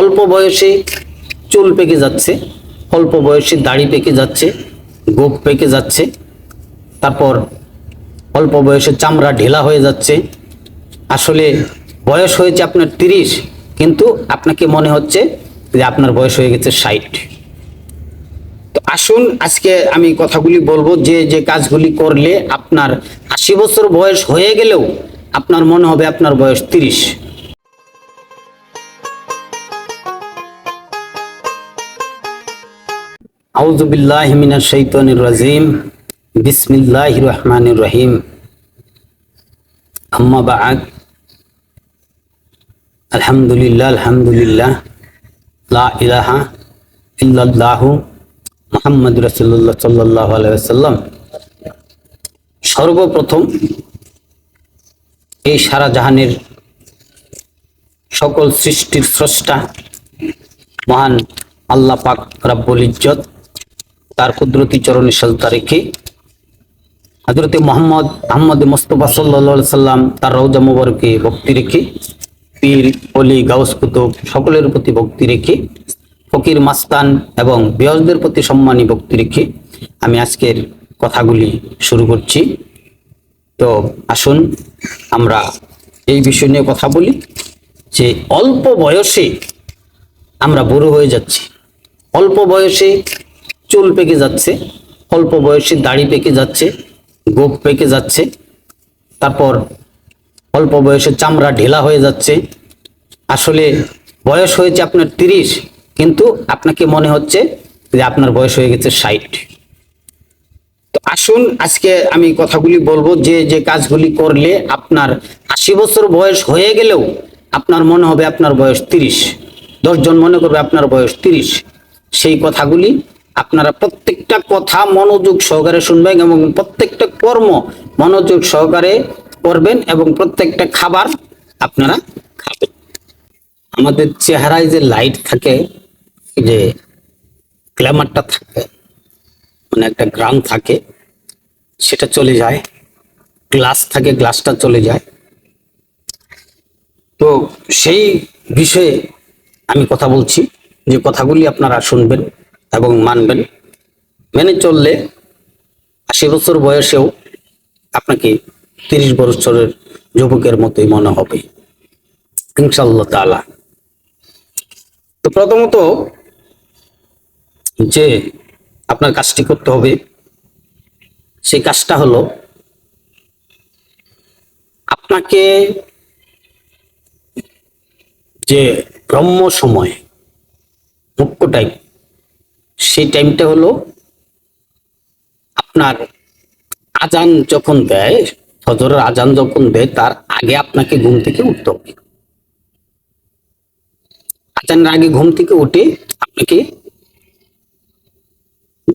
অল্প বয়সে চুল পেকে যাচ্ছে, অল্প বয়সে দাড়ি পেকে যাচ্ছে, গোপ পেকে যাচ্ছে, তারপর অল্প বয়সে চামড়া ঢেলা হয়ে যাচ্ছে। আসলে বয়স হয়েছে আপনার তিরিশ, কিন্তু আপনাকে মনে হচ্ছে যে আপনার বয়স হয়ে গেছে ষাট। তো আসুন, আজকে আমি কথাগুলি বলব, যে যে কাজগুলি করলে আপনার আশি বছর বয়স হয়ে গেলেও আপনার মনে হবে আপনার বয়স তিরিশ। আউযু বিল্লাহি মিনাশ শাইতানির রাজিম। বিসমিল্লাহির রহমানির রহিম। আম্মা আলহামদুলিল্লাহ আলহামদুলিল্লাহ। লা মুহাম্মদ রাসূলুল্লাহ সাল্লাল্লাহু আলাইহি ওয়াসাল্লাম। সর্বপ্রথম এই সারা জাহানের সকল সৃষ্টির স্রষ্টা মহান আল্লাহ পাক রাব্বুল ইজ্জত তার কুদরতি চরণে সাজদা রেখে হজরতে মোহাম্মদ আহমদ মোস্তফা সাল্লা সাল্লাম তার রৌজা মুবারকে ভক্তি রেখে, পীর অলি গাউস, কুতুব সকলের প্রতি ভক্তি রেখে, ফকির, মাস্তান এবং বিয়সদের প্রতি সম্মানী ভক্তি রেখে আমি আজকের কথাগুলি শুরু করছি। তো আসুন আমরা এই বিষয় নিয়ে কথা বলি যে অল্প বয়সে আমরা বুড়ো হয়ে যাচ্ছি। অল্প বয়সে চুল পেকে যাচ্ছে, অল্প বয়সে দাড়ি পেকে যাচ্ছে, গোপ পেকে যাচ্ছে, তারপর অল্প বয়সে চামড়া ঢিলা হয়ে যাচ্ছে। আসলে বয়স হয়েছে আপনার তিরিশ, কিন্তু আপনাকে মনে হচ্ছে যে আপনার বয়স হয়ে গেছে ষাট। তো আসুন, আজকে আমি কথাগুলি বলব, যে যে কাজগুলি করলে আপনার আশি বছর বয়স হয়ে গেলেও আপনার মনে হবে আপনার বয়স তিরিশ। দশজন মনে করবে আপনার বয়স তিরিশ। সেই কথাগুলি আপনারা প্রত্যেকটা কথা মনোযোগ সহকারে শুনবেন এবং প্রত্যেকটা কর্ম মনোযোগ সহকারে করবেন এবং প্রত্যেকটা খাবার আপনারা খাবেন। আমাদের চেহারায় যে লাইট থাকে যে গ্ল্যামারটা থাকে মানে একটা গ্রাম থাকে, সেটা চলে যায়। গ্লাস থাকে গ্লাসটা চলে যায়। তো সেই বিষয়ে আমি কথা বলছি। যে কথাগুলি আপনারা শুনবেন এবং মানবেন। মেনে চললে আশি বছর বয়সেও আপনাকে তিরিশ বছরের যুবকের মতোই মনে হবে। ইনশাল্লাহ তাআলা। তো প্রথমত যে আপনার কাজটি করতে হবে, সেই কাজটা হলো আপনাকে যে ব্রহ্ম সময় মুখ্য টাইম সেই টাইমটা হলো আপনার আজান যখন দেয়, ফজরের আজান যখন দেয়, তার আগে আপনাকে ঘুম থেকে উঠতে হবে। আজানের আগে ঘুম থেকে উঠে আপনাকে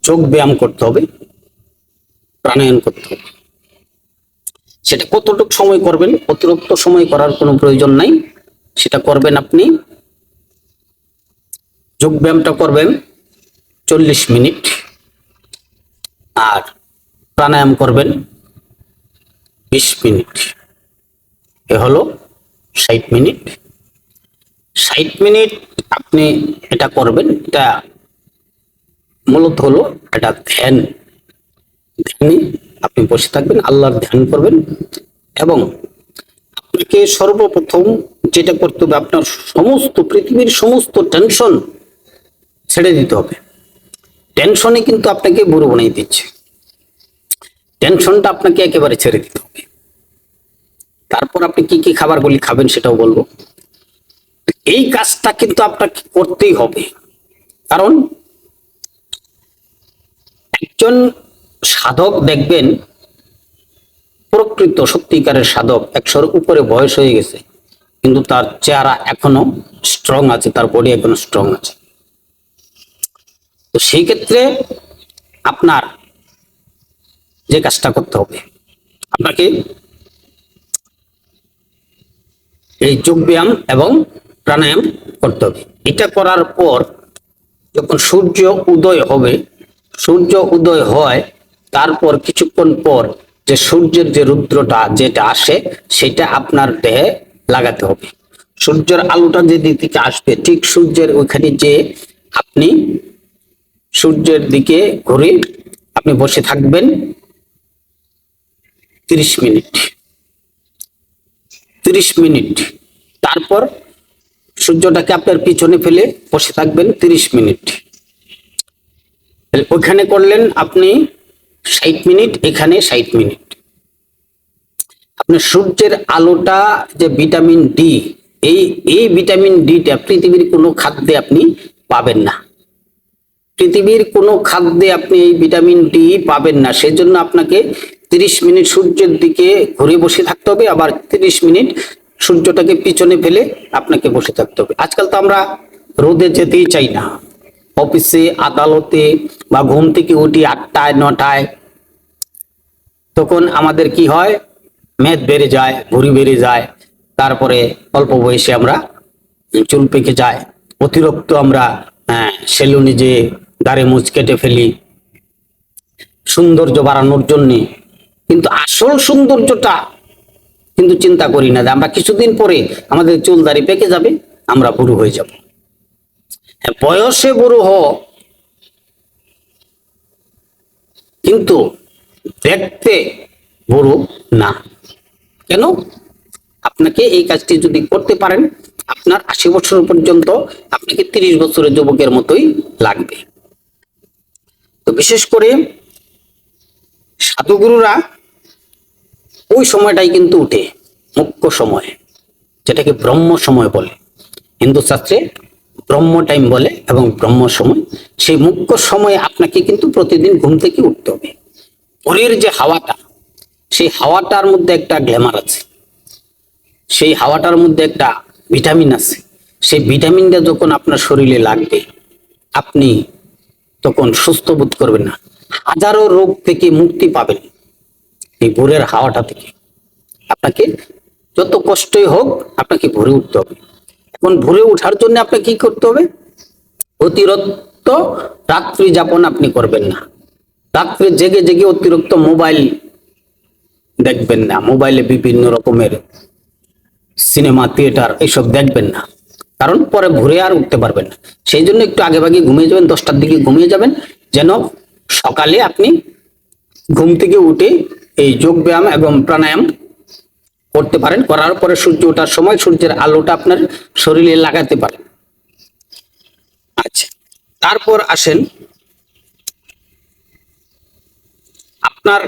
যোগ ব্যায়াম করতে হবে, প্রাণায়াম করতে হবে। সেটা কতটুকু সময় করবেন, অতিরিক্ত সময় করার কোনো প্রয়োজন নাই। সেটা করবেন আপনি, যোগ ব্যায়ামটা করবেন চল্লিশ মিনিট আর প্রাণায়াম করবেন বিশ মিনিট। এ হলো ষাট মিনিট। ষাট মিনিট আপনি এটা করবেন, এটা মূলত হলো এটা ধ্যান। ধ্যানে আপনি বসে থাকবেন, আল্লাহর ধ্যান করবেন এবং আপনাকে সর্বপ্রথম যেটা করতে হবে, আপনার সমস্ত পৃথিবীর সমস্ত টেনশন ছেড়ে দিতে হবে। টেনশনে কিন্তু আপনাকে বুড়ো বানিয়ে দিচ্ছে। টেনশনটা আপনাকে একেবারে ছেড়ে দিতে হবে। তারপর আপনি কি কি খাবারগুলি খাবেন সেটাও বলব। এই কাজটা কিন্তু আপনাকে করতেই হবে। কারণ একজন সাধক দেখবেন, প্রকৃত সত্যিকারের সাধক একশোর উপরে বয়স হয়ে গেছে, কিন্তু তার চেহারা এখনও স্ট্রং আছে, তার বডি এখনও স্ট্রং আছে। তো সেই ক্ষেত্রে আপনার যে কাজটা করতে হবে, আপনাকে এই যোগ ব্যায়াম এবং প্রাণায়াম করতে হবে। এটা করার পর যখন সূর্য উদয় হবে, সূর্য উদয় হয়, তারপর কিছুক্ষণ পর যে সূর্যের যে রুদ্রটা যেটা আসে, সেটা আপনার দেহে লাগাতে হবে। সূর্যের আলোটা যে দিকে আসবে, ঠিক সূর্যের ওইখানে যে আপনি সূর্যের দিকে ঘুরে আপনি বসে থাকবেন তিরিশ মিনিট। তিরিশ মিনিট। তারপর সূর্যটাকে আপনার পিছনে ফেলে বসে থাকবেন তিরিশ মিনিট। ওখানে করলেন আপনি ষাট মিনিট, এখানে ষাট মিনিট। আপনার সূর্যের আলোটা যে ভিটামিন ডি, এই এই ভিটামিন ডিটা পৃথিবীর কোনো খাদ্যে আপনি পাবেন না। পৃথিবীর কোনো খাদ্যে আপনি এই ভিটামিন ডি পাবেন না। সেজন্য আপনাকে তিরিশ মিনিট সূর্যের দিকে ঘুরে বসে থাকতে হবে। আবার তিরিশ মিনিট সূর্যটাকে পিছনে ফেলে আপনাকে বসে থাকতে হবে। আজকাল তো আমরা রোদে যেতেই চাই না। অফিসে, আদালতে বা ঘুম থেকে উঠি আটটায়, নটায়, তখন আমাদের কি হয়? মেদ বেড়ে যায় ভুঁড়ি বেড়ে যায়। তারপরে অল্প বয়সে আমরা চুল পেকে যায়। অতিরিক্ত আমরা সেলুনে যে দাড়ি মুচ কেটে ফেলি। সৌন্দর্য বাড়ানোর জন্যে। কিন্তু আসল সৌন্দর্যটা কিন্তু চিন্তা করি না যে আমরা কিছুদিন পরে আমাদের চুল দাড়ি পেকে যাবে আমরা বুড়ো হয়ে যাব। হ্যাঁ, বয়সে বুড়ো হ কিন্তু দেখতে বুড়ো না। কেন? আপনাকে এই কাজটি যদি করতে পারেন আপনার আশি বছর পর্যন্ত আপনাকে তিরিশ বছরের যুবকের মতোই লাগবে। তো বিশেষ করে সাধুগুরুরা ওই সময়টাই কিন্তু উঠে, মুখ্য সময়, যেটাকে ব্রহ্ম সময় বলে। হিন্দু শাস্ত্রে ব্রহ্ম টাইম বলে এবং ব্রহ্ম সময়। সেই মুখ্য সময়ে আপনাকে কিন্তু প্রতিদিন ঘুম থেকে উঠতে হবে। ভোরের যে হাওয়াটা, সেই হাওয়াটার মধ্যে একটা গ্ল্যামার আছে। সেই হাওয়াটার মধ্যে একটা ভিটামিন আছে। সেই ভিটামিনটা যখন আপনার শরীরে লাগবে, আপনি তখন সুস্থ বোধ করবেন না। হাজারো রোগ থেকে মুক্তি পাবেন এই ভোরের হাওয়াটা থেকে। আপনাকে যত কষ্টই হোক, আপনাকে ভরে উঠতে হবে। এখন ভরে ওঠার জন্য আপনাকে কি করতে হবে? অতিরিক্ত রাত্রি যাপন আপনি করবেন না। রাত্রে জেগে জেগে অতিরিক্ত মোবাইল দেখবেন না। মোবাইলে বিভিন্ন রকমের সিনেমা, থিয়েটার এইসব দেখবেন না। কারণ পরে ঘুরে আর উঠতে পারবেন না। সেই জন্য একটু আগে ভাগে ঘুমিয়ে যাবেন, দশটার দিকে ঘুমিয়ে যাবেন, যেন সকালে আপনি ঘুম থেকে উঠে এই যোগ ব্যায়াম এবং প্রাণায়াম করতে পারেন। করার পরে সূর্য ওঠার সময় সূর্যের আলোটা আপনার শরীরে লাগাতে পারেন আচ্ছা তারপর আসেন আপনার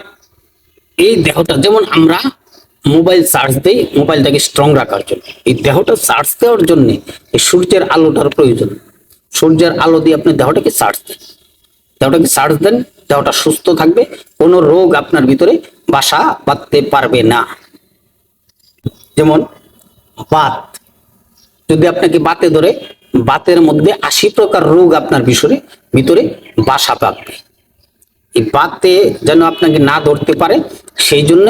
এই দেহটা। যেমন আমরা মোবাইল চার্জ দেই, মোবাইলটাকে স্ট্রং রাখার জন্য। এই দেহটা চার্জ দেওয়ার জন্য এই সূর্যের আলোটার প্রয়োজন। সূর্যের আলো দিয়ে আপনি দেহটাকে চার্জ দেন। দেহটাকে চার্জ দেন, দেহটা সুস্থ থাকবে, কোনো রোগ আপনার ভিতরে বাসা বাঁধতে পারবে না। যেমন বাত। যদি আপনাকে বাতে ধরে, বাতের মধ্যে আশি প্রকার রোগ আপনার ভিতরে ভিতরে বাসা বাঁধবে। এই বাতে যেন আপনাকে না ধরতে পারে, সেই জন্য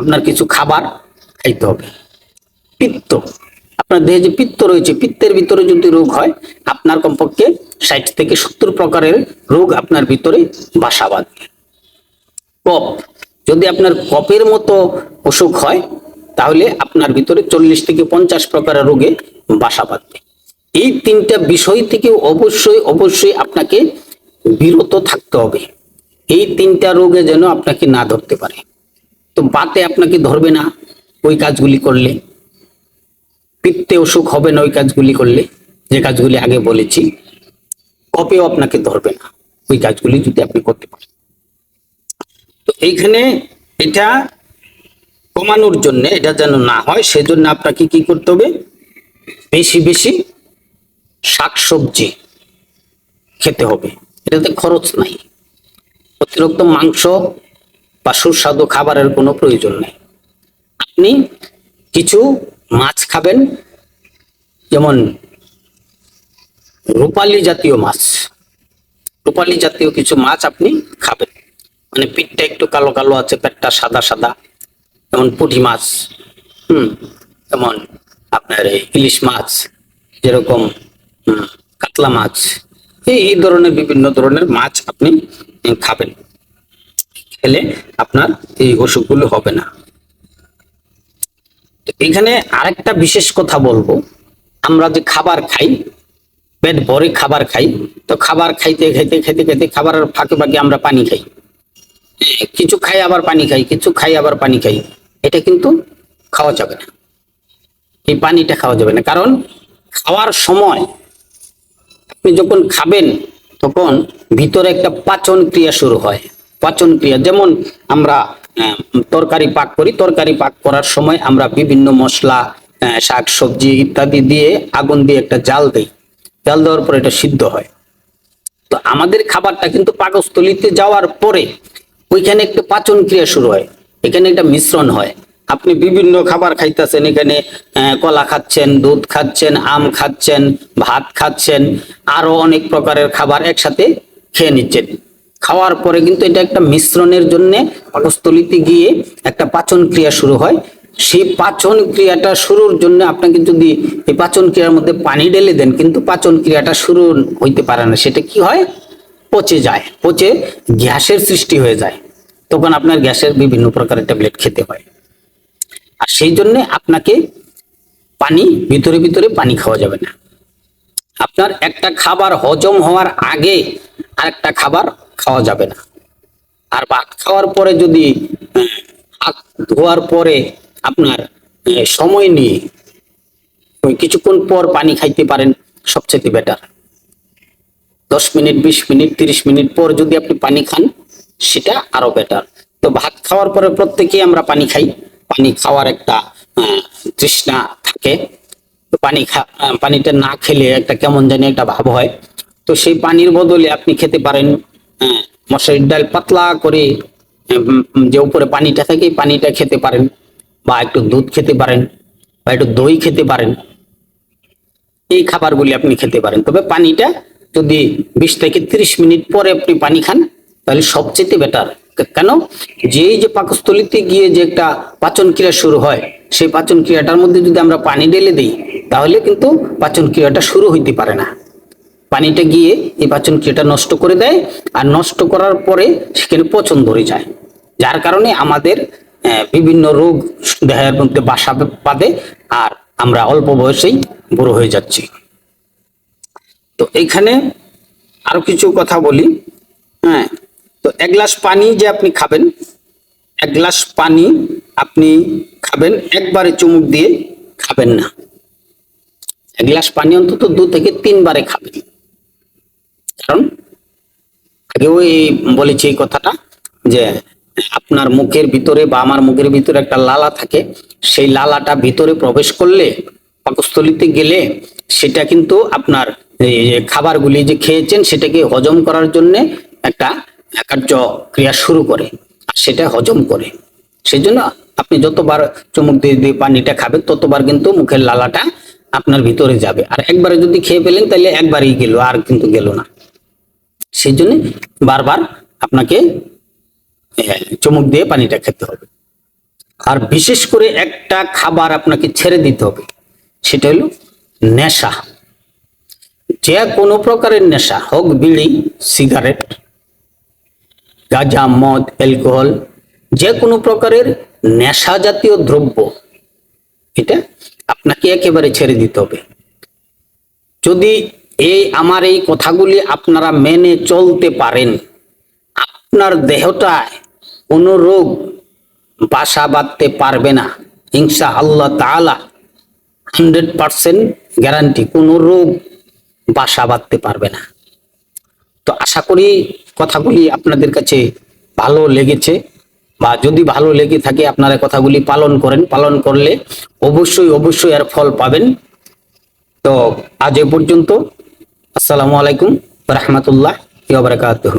আপনার কিছু খাবার খাইতে হবে। পিত্ত, আপনার দেহে যে পিত্ত রয়েছে, পিত্তের ভিতরে যদি রোগ হয়, আপনার কমপক্ষে ষাট থেকে সত্তর প্রকারের রোগ আপনার ভিতরে বাসা বাঁধবে কপ যদি আপনার কপের মতো অসুখ হয়, তাহলে আপনার ভিতরে চল্লিশ থেকে পঞ্চাশ প্রকারের রোগে বাসা বাঁধবে এই তিনটা বিষয় থেকে অবশ্যই অবশ্যই আপনাকে বিরত থাকতে হবে। এই তিনটা রোগে যেন আপনাকে না ধরতে পারে। তো বাতে আপনাকে ধরবে না ওই কাজগুলি করলে। পিত্তে অসুখ হবে না ওই কাজগুলি করলে। যে কাজগুলি আগে বলেছি, কপেও আপনাকে ধরবে না ওই কাজগুলি যদি আপনি করতে পারেন। তো এইখানে এটা কমানোর জন্য এটা যেন না হয়, সেজন্য আপনাকে কি করতে হবে? বেশি বেশি শাকসবজি খেতে হবে। এটাতে খরচ নাই। অতিরিক্ত মাংস বা সুস্বাদু খাবারের কোনো প্রয়োজন নেই। আপনি কিছু মাছ খাবেন, যেমন রূপালী জাতীয় মাছ। রূপালী জাতীয় কিছু মাছ আপনি খাবেন। মানে পিঠটা একটু কালো কালো আছে, পেটটা সাদা সাদা। যেমন পুঁটি মাছ, হুম, যেমন আপনার ইলিশ মাছ, যেরকম কাতলা মাছ এই ধরনের বিভিন্ন ধরনের মাছ আপনি খাবেন। খেলে আপনার এই অসুখগুলো হবে না। এখানে আরেকটা বিশেষ কথা বলব। আমরা যে খাবার খাই পেট ভরে খাবার খাই তো খাবার খাইতে খাইতে খাইতে খাইতে খাবারের ফাঁকে ফাঁকে আমরা পানি খাই। হ্যাঁ, কিছু খাই আবার পানি খাই কিছু খাই আবার পানি খাই। এটা কিন্তু খাওয়া যাবে না। এই পানিটা খাওয়া যাবে না। কারণ খাওয়ার সময় আপনি যখন খাবেন, তখন ভিতরে একটা পাচন ক্রিয়া শুরু হয়। পাচন ক্রিয়া, যেমন আমরা তরকারি পাক করি। তরকারি পাক করার সময় আমরা বিভিন্ন মশলা শাক সবজি ইত্যাদি দিয়ে আগুন দিয়ে একটা জাল দিই। জাল দেওয়ার পর এটা সিদ্ধ হয়। তো আমাদের খাবারটা কিন্তু পাকস্থলিতে যাওয়ার পরে ওইখানে একটা পাচন ক্রিয়া শুরু হয়। এখানে একটা মিশ্রণ হয়। আপনি বিভিন্ন খাবার খাইতেছেন, এখানে কলা খাচ্ছেন, দুধ খাচ্ছেন, আম খাচ্ছেন, ভাত খাচ্ছেন, আরও অনেক প্রকারের খাবার একসাথে খেয়ে নিচ্ছেন। খাওয়ার পরে কিন্তু এটা একটা মিশ্রণের জন্য পাকস্থলিতে গিয়ে একটা পাচন ক্রিয়া শুরু হয়। সেই পাচন ক্রিয়াটা শুরুর জন্য আপনাকে যদি এই পাচন ক্রিয়ার মধ্যে পানি ঢেলে দেন, কিন্তু পাচন ক্রিয়াটা শুরু হইতে পারে না। সেটা কি হয়? পচে যায়, পচে গ্যাসের সৃষ্টি হয়ে যায়। তখন আপনার গ্যাসের বিভিন্ন প্রকারের ট্যাবলেট খেতে হয়। আর সেই জন্য আপনাকে পানি ভিতরে ভিতরে পানি খাওয়া যাবে না। আপনার একটা খাবার হজম হওয়ার আগে আরেকটা খাবার খাওয়া যাবে না। আর ভাত খাওয়ার পরে যদি হাত ধোয়ার পরে আপনার সময় নিয়ে কিছুক্ষণ পর পানি খাইতে পারেন সবচেয়ে বেটার। দশ মিনিট, বিশ মিনিট, তিরিশ মিনিট পর যদি আপনি পানি খান, সেটা আরও বেটার। তো ভাত খাওয়ার পরে প্রত্যেকেই আমরা পানি খাই। পানি খাওয়ার একটা তৃষ্ণা থাকে। পানি খা পানিটা না খেলে একটা কেমন জানি একটা ভাব হয়। তো সেই পানির বদলে আপনি খেতে পারেন মশারির ডাল পাতলা করে যে উপরে পানিটা থাকে পানিটা খেতে পারেন। বা একটু দুধ খেতে পারেন, বা একটু দই খেতে পারেন। এই খাবারগুলি আপনি খেতে পারেন। তবে পানিটা যদি বিশ থেকে ত্রিশ মিনিট পরে আপনি পানি খান, তাহলে সবচেয়ে বেটার। কেন? যেই যে পাকস্থলিতে গিয়ে যে একটা পাচন ক্রিয়া শুরু হয়, সেই পাচন ক্রিয়াটার মধ্যে যদি আমরা পানি ঢেলে দিই, তাহলে কিন্তু পাচন ক্রিয়াটা শুরু হইতে পারে না। পানিটা গিয়ে এই পাচন ক্রিয়াটা নষ্ট করে দেয়, আর নষ্ট করার পরে সেখানে পচন ধরে যায়। যার কারণে আমাদের বিভিন্ন রোগ দেহের মধ্যে বাসা বাঁধে, আর আমরা অল্প বয়সেই বুড়ো হয়ে যাচ্ছি। তো এখানে আরও কিছু কথা বলি। হ্যাঁ তো এক গ্লাস পানি যে আপনি খাবেন, এক গ্লাস পানি আপনি খাবেন, একবারে চুমুক দিয়ে খাবেন না। এক গ্লাস পানি অন্তত দু থেকে তিনবারে খাবেন। কারণ আগেও এই বলেছি এই কথাটা যে আপনার মুখের ভিতরে বা আমার মুখের ভিতরে একটা লালা থাকে, সেই লালাটা ভিতরে প্রবেশ করলে, পাকস্থলিতে গেলে সেটা কিন্তু আপনার খাবারগুলি যে খেয়েছেন সেটাকে হজম করার জন্য একটা কার্যক্রিয়া শুরু করে সেটা হজম করে। সেই জন্য আপনি যতবার চুমুক দিয়ে দিয়ে পানিটা খাবেন, ততবার কিন্তু মুখের লালাটা আপনার ভিতরে যাবে। আর একবারে যদি খেয়ে ফেলেন, তাহলে একবারই গেল, আর কিন্তু গেল না। সেই জন্য বারবার আপনাকে চুমুক দিয়ে পানিটা খেতে হবে। আর বিশেষ করে একটা খাবার আপনাকে ছেড়ে দিতে হবে, সেটা হলো নেশা। যে কোনো প্রকারের নেশা, হোক বিড়ি, সিগারেট গাঁজা, মদ, অ্যালকোহল, যে কোনো প্রকারের নেশা জাতীয় দ্রব্য, এটা আপনাকে একেবারে ছেড়ে দিতে হবে। যদি এই আমার এই কথাগুলি আপনারা মেনে চলতে পারেন, আপনার দেহটায় কোনো রোগ বাসা বাঁধতে পারবে না। ইনশা আল্লাহ তাআলা হান্ড্রেড পার্সেন্ট গ্যারান্টি, কোনো রোগ বাসা বাঁধতে পারবে না। তো আশা করি কথাগুলি আপনাদের কাছে ভালো লেগেছে বা যদি ভালো লেগে থাকে আপনারা কথাগুলি পালন করেন, পালন করলে অবশ্যই অবশ্যই এর ফল পাবেন। তো আজ এ পর্যন্ত। আসসালামু আলাইকুম রহমতুল্লাহ বারাকাতুহু।